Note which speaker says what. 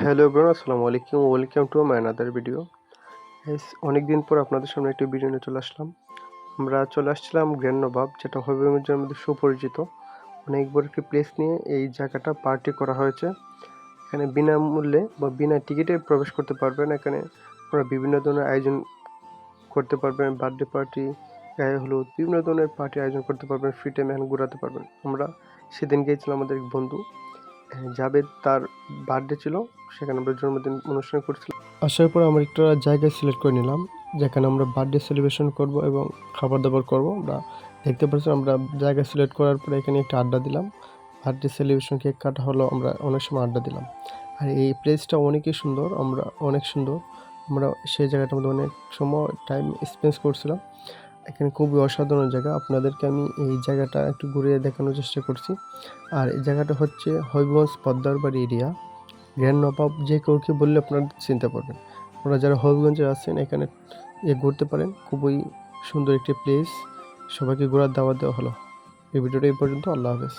Speaker 1: Hello everyone আসসালামু আলাইকুম। Welcome to my another video অনেক দিন পর আপনাদের সামনে একটি ভিডিও নিয়ে চলে আসলাম। আমরা চলে আসছিলাম গ্র্যান্ড নবাব, যেটা হবিগঞ্জের মধ্যে সুপরিচিত। অনেক বড় একটি প্লেস নিয়ে এই জায়গাটা পার্টি করা হয়েছে। এখানে বিনামূল্যে বা বিনা টিকিটে প্রবেশ করতে পারবেন। এখানে আপনারা বিভিন্ন ধরনের আয়োজন করতে পারবেন। বার্থডে পার্টি গায়ে হলুদ বিভিন্ন ধরনের পার্টি আয়োজন করতে পারবেন। ফ্রি টাইমে এখানে ঘোরাতে পারবেন। আমরা সেদিন গিয়েছিলাম আমাদের এক বন্ধু। জাবেদ তার বার্থডে ছিল, সেখানে আমরা জন্মদিন অনুষ্ঠান করছিলাম। আসার পর আমরা একটা জায়গা সিলেক্ট করে নিলাম, যেখানে আমরা বার্থডে সেলিব্রেশন করব এবং খাবার দাবার করব। আমরা দেখতে পাচ্ছি আমরা জায়গা সিলেক্ট করার পরে এখানে একটা আড্ডা দিলাম। বার্থডে সেলিব্রেশন কেক কাটা হলো, আমরা অনেক সময় আড্ডা দিলাম। আর এই প্লেসটা অনেকই সুন্দর, আমরা অনেক সুন্দর। আমরা সেই জায়গাটার মধ্যে অনেক সময় টাইম স্পেন্ড করছিলাম। এখানে খুবই অসাধারণ জায়গা। আপনাদেরকে আমি এই জায়গাটা একটু ঘুরিয়ে দেখানোর চেষ্টা করছি। আর এই জায়গাটা হচ্ছে হবিগঞ্জ পদ্মারবাড়ি এরিয়া। গ্র্যান্ড নবাব, যে কেউ কাউকে বললে আপনারা চিনতে পারবেন। আপনারা যারা হবিগঞ্জে আছেন, এখানে এ ঘুরতে পারেন। খুবই সুন্দর একটি প্লেস সবাইকে ঘোরার দাওয়া দেওয়া হলো। এই ভিডিওটা এই পর্যন্ত। আল্লাহ হাফেজ।